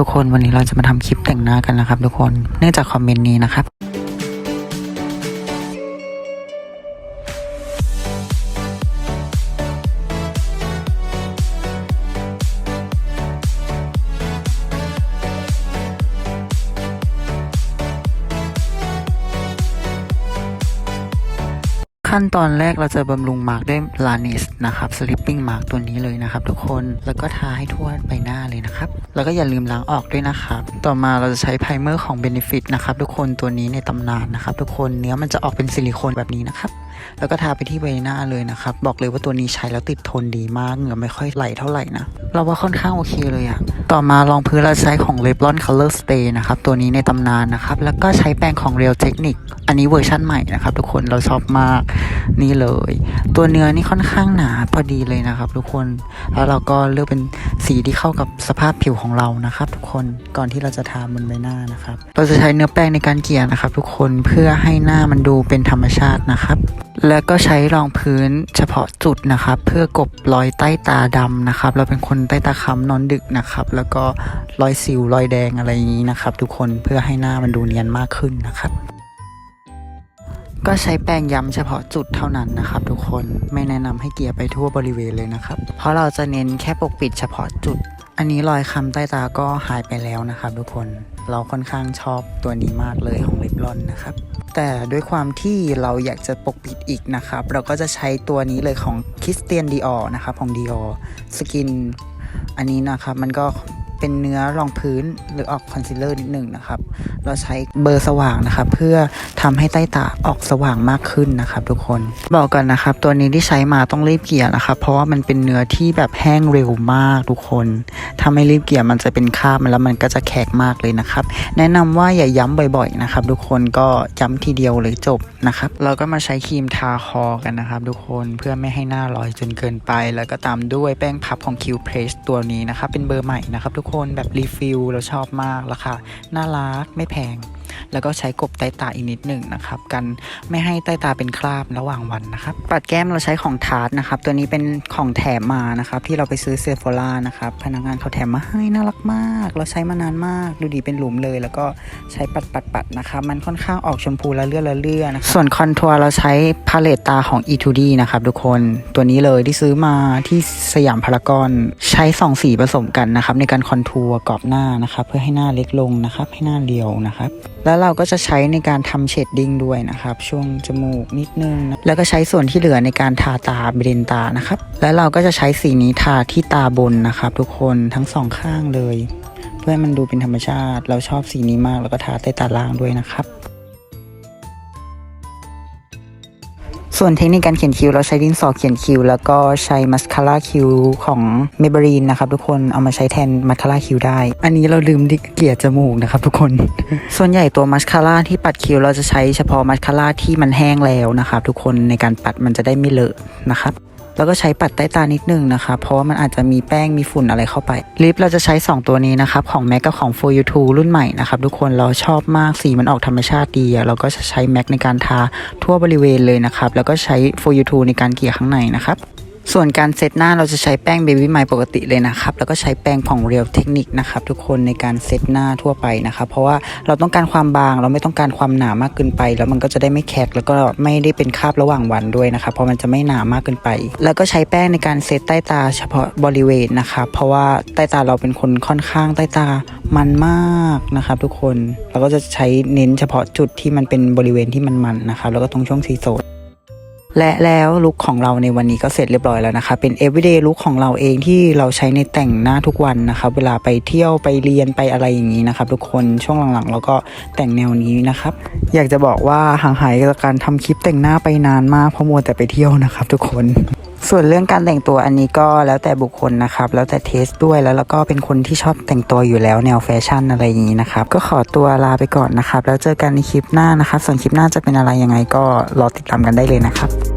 ทุกคนวันนี้เราจะมาทำคลิปแต่งหน้ากันนะครับ ทุกคนเนื่องจากคอมเมนต์นี้นะครับ ขั้นตอนแรกเราจะบำรุงมาร์กด้วยลานิสนะครับสลิปปิ้งมาร์กตัวนี้เลยนะครับ ทุกคนแล้วก็ทาให้ทั่วใบหน้าเลยนะครับ แล้วก็อย่าลืมล้างออกด้วยนะครับ ต่อมาเราจะใช้ไพรเมอร์ของ Benefit นะครับ ทุกคนตัวนี้ในตำนานนะครับ ทุกคนเนื้อมันจะออกเป็นซิลิโคนแบบนี้นะครับแล้วก็ทาไปที่ใบหน้าเลยนะครับ บอกเลยว่าตัวนี้ใช้แล้วติดทนดีมากเหงื่อไม่ค่อยไหลเท่าไหร่นะ เราว่าค่อนข้างโอเคเลยอะต่อมารองพื้นเราใช้ของ Revlon Color Stay นะครับ ตัวนี้ในตำนานนะครับ แล้วก็ใช้แป้งของ Real Technique อันนี้เวอร์ชั่นใหม่นะครับ ทุกคนเราชอบมากนี่เลย ตัวเนื้อนี่ค่อนข้างหนาพอดีเลยนะครับ ทุกคน แล้วเราก็เลือกเป็นสีที่เข้ากับสภาพผิวของเรานะครับ ทุกคน ก่อนที่เราจะทาบนใบหน้านะครับ เราจะใช้เนื้อแป้งในการเกลี่ยนะครับ ทุกคน เพื่อให้หน้ามันดูเป็นธรรมชาตินะครับ แล้วก็ใช้รองพื้นเฉพาะจุดนะครับ เพื่อกบรอยใต้ตาดำนะครับ เราเป็นคนใต้ตาค้ำนอนดึกนะครับ แล้วก็รอยสิวรอยแดงอะไรอย่างนี้นะครับ ทุกคน เพื่อให้หน้ามันดูเนียนมากขึ้นนะครับ ก็ใช้แป้งย้ำเฉพาะจุดเท่านั้นนะครับทุกคนไม่แนะนำให้เกลี่ยไปทั่วบริเวณเลยนะครับ เพราะเราจะเน้นแค่ปกปิดเฉพาะจุด อันนี้รอยคำใต้ตาก็หายไปแล้วนะครับทุกคนเราค่อนข้างชอบตัวนี้มากเลยของลิปลอนนะครับแต่ด้วยความที่เราอยากจะปกปิดอีกนะครับ เราก็จะใช้ตัวนี้เลยของคริสเตียนดีออนะครับของดีออสกิน อันนี้นะครับมันก็เป็นเนื้อรองพื้นหรือออกคอนซีลเลอร์นิดหนึ่งนะครับเราใช้เบอร์สว่างนะครับเพื่อทำให้ใต้ตาออกสว่างมากขึ้นนะครับทุกคนบอกกันนะครับ ตัวนี้ที่ใช้มาต้องรีบเกลี่ยนะครับเพราะว่ามันเป็นเนื้อที่แบบแห้งเร็วมากทุกคน ถ้าไม่รีบเกลี่ยมันจะเป็นคราบแล้วมันก็จะแขกมากเลยนะครับ แนะนำว่าอย่าย้ำบ่อยๆนะครับทุกคนก็ย้ำทีเดียวเลยจบนะครับเราก็มาใช้ครีมทาคอกันนะครับทุกคนเพื่อไม่ให้หน้าลอยจนเกินไป แล้วก็ตามด้วยแป้งพับของ Q Press ตัวนี้นะครับเป็นเบอร์ใหม่นะครับทุกคนแบบรีฟิลเราชอบมากราคาน่ารักไม่แพง แล้วก็ใช้กบใต้ตาอีกนิดหนึ่งนะครับ กันไม่ให้ใต้ตาเป็นคราบระหว่างวันนะครับ ปัดแก้มเราใช้ของทาร์ตนะครับ ตัวนี้เป็นของแถมมานะครับ ที่เราไปซื้อเซฟ h ล่านะครับ พนักงานเขาแถมมาให้น่ารักมาก เราใช้มานานมาก ดูดีเป็นหลุมเลย แล้วก็ใช้ปัดปัดปัดนะครับ มันค่อนข้างออกชมพูละเลือดละเลือนะส่วนคอนทัวร์เราใช้พาเลตตาของ E2D นะครับทุกคนตัวนี้เลยที่ซื้อมาที่สยามพารากอนใช้สองสีผสมกันนะครับในการคอนทัวร์กรอบหน้านะครับ เพื่อให้หน้าเล็กลงนะครับ ให้หน้าเรียวนะครับแล้วเราก็จะใช้ในการทำเชดดิ้งด้วยนะครับ ช่วงจมูกนิดนึงนะแล้วก็ใช้ส่วนที่เหลือในการทาตาบริเวณตานะครับ แล้วเราก็จะใช้สีนี้ทาที่ตาบนนะครับ ทุกคนทั้งสองข้างเลย เพื่อให้มันดูเป็นธรรมชาติ เราชอบสีนี้มากแล้วก็ทาใต้ตาล่างด้วยนะครับ ส่วนเทคนิคการเขียนคิ้วเราใช้ดินสอเขียนคิ้ว แล้วก็ใช้มัสคาร่าคิ้วของเมเบรีนนะครับทุกคนเอามาใช้แทนมัสคาร่าคิ้วได้ อันนี้เราลืมดิเกลี่ยจมูกนะครับทุกคน ส่วนใหญ่ตัวมัสคาร่าที่ปัดคิ้วเราจะใช้เฉพาะมัสคาร่าที่มันแห้งแล้วนะครับทุกคนในการปัดมันจะได้ไม่เลอะนะครับ แล้วก็ใช้ปัดใต้ตานิดนึงนะคะเพราะว่ามันอาจจะมีแป้งมีฝุ่นอะไรเข้าไป ลิปเราจะใช้ 2 ตัวนี้นะครับของ MAC กับของ For You t o รุ่นใหม่นะครับทุกคนเราชอบมากสีมันออกธรรมชาติดีเราก็จะใช้ MAC ในการทาทั่วบริเวณเลยนะครับแล้วก็ใช้ For You t o ในการเกลี่ยข้างในนะครับ ส่วนการเซตหน้าเราจะใช้แป้ง Baby m i ปกติเลยนะครับ แล้วก็ใช้แป้งของ Real Technique นะครับทุกคนในการเซตหน้าทั่วไปนะครับ เพราะว่าเราต้องการความบางเราไม่ต้องการความหนามากเกินไป แล้วมันก็จะได้ไม่แคกแล้วก็ไม่ได้เป็นคราบระหว่างวันด้วยนะครับเพราะมันจะไม่หนามากเกินไป แล้วก็ใช้แป้งในการเซตใต้ตาเฉพาะบริเวณนะครับเพราะว่าใต้ตาเราเป็นคนค่อนข้างใต้ตามันมากนะครับ ทุกคนเราก็จะใช้เน้นเฉพาะจุดที่มันเป็นบริเวณที่มันมันนะครับแล้วก็ตรงช่วงซีโซ และแล้วลุคของเราในวันนี้ก็เสร็จเรียบร้อยแล้วนะคะ เป็น everyday ลุคของเราเองที่เราใช้ในแต่งหน้าทุกวันนะคะ เวลาไปเที่ยวไปเรียนไปอะไรอย่างนี้นะครับทุกคนช่วงหลังๆ เราก็แต่งแนวนี้นะครับ อยากจะบอกว่าห่างหายจากการทำคลิปแต่งหน้าไปนานมากเพราะมัวแต่ไปเที่ยวนะครับ ทุกคน ส่วนเรื่องการแต่งตัวอันนี้ก็แล้วแต่บุคคลนะครับ แล้วแต่เทสด้วยแล้วเราก็เป็นคนที่ชอบแต่งตัวอยู่แล้วแนวแฟชั่นอะไรอย่างนี้นะครับ ก็ขอตัวลาไปก่อนนะครับ แล้วเจอกันในคลิปหน้านะครับ ส่วนคลิปหน้าจะเป็นอะไรยังไงก็รอติดตามกันได้เลยนะครับ